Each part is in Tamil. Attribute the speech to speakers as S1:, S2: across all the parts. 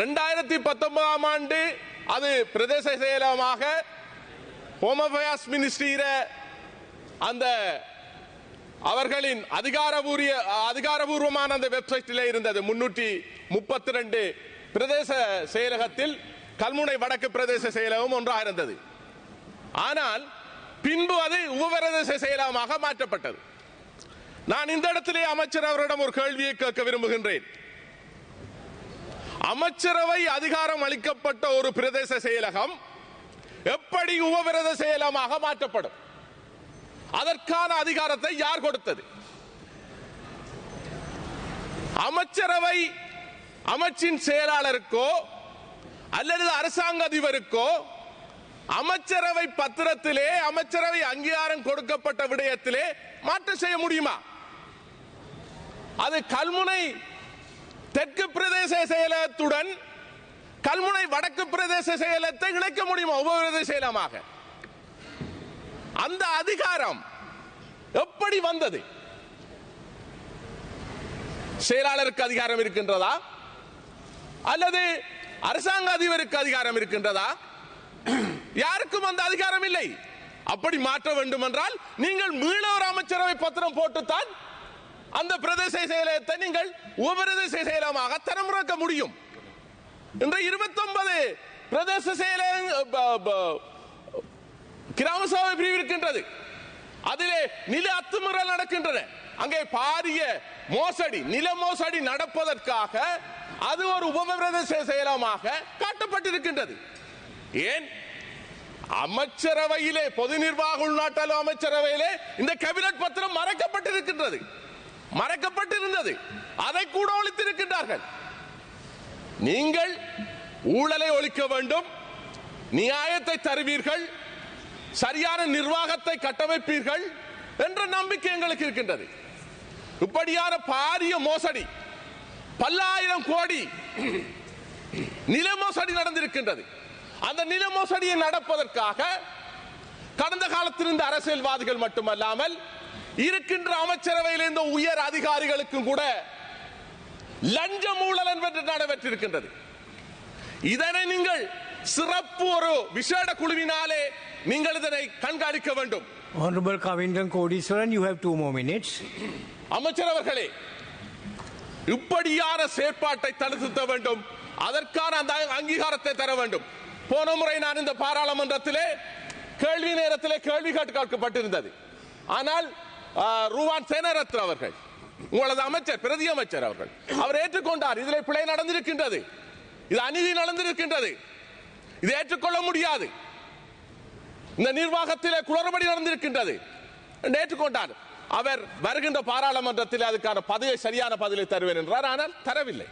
S1: ரெண்டாயிரத்தி பத்தொன்பதாம் ஆண்டு அது பிரதேச செயலகமாக ஹோம் அஃபேர்ஸ் மினிஸ்ட்ரியில அந்த அவர்களின் அதிகாரபூரிய அதிகாரபூர்வமான அந்த வெப்சைட்டில் இருந்தது. முன்னூற்றி முப்பத்தி ரெண்டு பிரதேச செயலகத்தில் கல்முனை வடக்கு பிரதேச செயலகம் ஒன்றாக இருந்தது. ஆனால் பின்பு அது உபபிரதேச செயலகமாக மாற்றப்பட்டது. நான் இந்த இடத்திலே அமைச்சர் அவரிடம் ஒரு கேள்வியை கேட்க விரும்புகின்றேன். அமைச்சரவை அதிகாரம் அளிக்கப்பட்ட ஒரு பிரதேச செயலகம் எப்படி உபவிரத செயலகமாக மாற்றப்படும்? அதற்கான அதிகாரத்தை யார் கொடுத்தது? அமைச்சரவை அமைச்சின் செயலாளருக்கோ அல்லது அரசாங்க அதிபருக்கோ அமைச்சரவை பத்திரத்திலே அமைச்சரவை அங்கீகாரம் கொடுக்கப்பட்ட விடயத்திலே மாற்றம் செய்ய முடியுமா? அது கல்முனை தெற்கு பிரதேச செயலகத்துடன் கல்முனை வடக்கு பிரதேச செயலகத்தை இணைக்க முடியுமா? உபபிரதேச செயலமாக. அந்த அதிகாரம் எப்படி வந்தது? செயலாளருக்கு அதிகாரம் இருக்கின்றதா? அல்லது அரசாங்க அதிபருக்கு அதிகாரம் இருக்கின்றதா? யாருக்கும் அந்த அதிகாரம் இல்லை. அப்படி மாற்ற வேண்டும் என்றால் நீங்கள் மீனவர் அமைச்சரவை பத்திரம் போட்டுத்தான் அந்த பிரதேச செயலகத்தை நீங்கள் உபபிரதேச செயலகமாக தரமுறக்க முடியும். இன்று இருபத்தொன்பது பிரதேச செயலக கிராம சபை பிரிவு இருக்கின்றது. அதிலே நில அத்துமுறை நடக்கின்றன. அங்கே பாரிய மோசடி நில மோசடி நடப்பதற்காக அது ஒரு உபபிரதேச செயலமாக காட்டப்பட்டிருக்கின்றது. ஏன்? அமைச்சரவையிலே பொது நிர்வாக உள்நாட்டல் அமைச்சரவையிலே இந்த கேபினட் பத்திரம் மறைக்கப்பட்டிருக்கின்றது. மறைக்கப்பட்டிருந்தது. அதை கூட ஒழித்திருக்கின்றார்கள். நீங்கள் ஊழலை ஒழிக்க வேண்டும் நியாயத்தை தருவீர்கள் சரியான நிர்வாகத்தை கட்டமைப்பீர்கள் என்ற நம்பிக்கை எங்களுக்கு இருக்கின்றது. இப்படியான பாரிய மோசடி பல்லாயிரம் கோடி நில மோசடி நடந்திருக்கின்றது. அந்த நில மோசடியை நடப்பதற்காக கடந்த காலத்திலிருந்து அரசியல்வாதிகள் மட்டுமல்லாமல் இருக்கின்ற அமைச்சரவையில் இருந்த உயர் அதிகாரிகளுக்கும் கூட லஞ்ச ஊழல் என்பது நடைபெற்றிருக்கின்றது. இதனை நீங்கள் சிறப்பு ஒரு விசேட குழுவினாலே நீங்கள் இதனை கண்காணிக்க வேண்டும்.
S2: Honorable Kavindan Kodiswaran, you have two more minutes.
S1: அமைச்சர் அவர்களே இப்படியான செயற்பாட்டை தடுத்து வேண்டும். அதற்கான அந்த அங்கீகாரத்தை தர வேண்டும். போன முறை நான் இந்த பாராளுமன்றத்திலே கேள்வி நேரத்திலே கேள்வி கேட்டு கேட்கப்பட்டிருந்தது. ஆனால் ரூவான் சேனரத்ன அவர்கள் உங்களது அமைச்சர் பிரதி அமைச்சர் அவர்கள். அவர் ஏற்றுக்கொண்டார். இதில் பிழை நடந்திருக்கின்றது. இது அநீதி நடந்திருக்கின்றது. இதை ஏற்றுக்கொள்ள முடியாது. இந்த நிர்வாகத்திலே குளறுபடி நடந்திருக்கின்றது ஏற்றுக்கொண்டார். அவர் வருகின்ற பாராளுமன்றத்தில் அதுக்கான பதிலை சரியான பதிலை தருவேன் என்றார். ஆனால் தரவில்லை.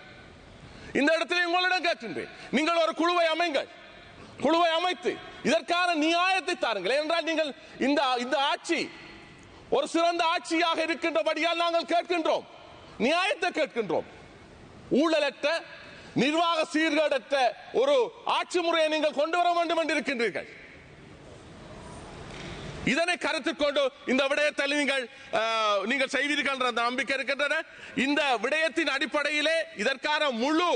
S1: இந்த இடத்தில் உங்களிடம் கேட்கின்றேன். நீங்கள் ஒரு குழுவை அமைங்கள். குழுவை அமைத்து இதற்கான நியாயத்தை தாருங்கள். என்றால் நீங்கள் இந்த இந்த ஆட்சி ஒரு சிறந்த ஆட்சியாக இருக்கின்றபடியால் நாங்கள் கேட்கின்றோம். நியாயத்தை கேட்கின்றோம். ஊழலற்ற நிர்வாக சீர்கேடற்ற ஒரு ஆட்சி முறையை நீங்கள் கொண்டு வர வேண்டும் என்று இருக்கின்றீர்கள். இதனை கருத்தில் கொண்டு இந்த விடயத்தில் நீங்கள் நீங்கள் செய்வீர்கள் என்ற அந்த நம்பிக்கை இருக்கின்றன. இந்த விடயத்தின் அடிப்படையிலே இதற்கான முழு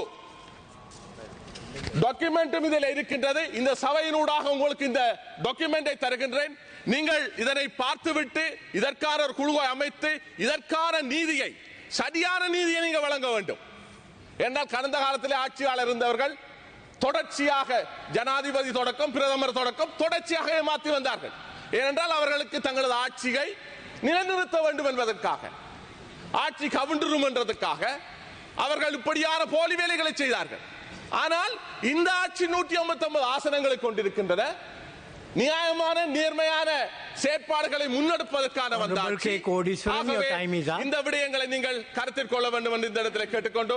S1: டாக்குமெண்ட்டும் இதில் இருக்கின்றது. இந்த சபையினூடாக உங்களுக்கு இந்த டாக்குமெண்டை தருகின்றேன். நீங்கள் இதனை பார்த்துவிட்டு இதற்கான ஒரு குழுவை அமைத்து இதற்கான நீதியை சரியான நீதியை நீங்கள் வழங்க வேண்டும். என்றால் கடந்த காலத்தில் ஆட்சியாளர் இருந்தவர்கள் தொடர்ச்சியாக ஜனாதிபதி தொடக்கம் பிரதமர் தொடக்கம் தொடர்ச்சியாக ஏமாற்றி வந்தார்கள். ஏனென்றால் அவர்களுக்கு தங்களது ஆட்சியை நிலைநிறுத்த வேண்டும் என்பதற்காக ஆட்சி கவிண்டுரும் என்றதுக்காக அவர்கள் இப்படியான போலி வேலைகளை செய்தார்கள். ஆனால் இந்த ஆட்சி நூற்றி ஐம்பத்தி ஒன்பது ஆசனங்களை கொண்டிருக்கின்றன நியாயமான நேர்மையான செயற்பாடுகளை முன்னெடுப்பதற்கான வந்த
S2: Honorable
S1: ஆட்சி.
S2: K. Kodiswaran, your
S1: ஆகவே
S2: time is up.
S1: இந்த விடயங்களை நீங்கள் கருத்தில் கொள்ள வேண்டும் என்று இந்த இடத்தில் கேட்டுக்கொண்டு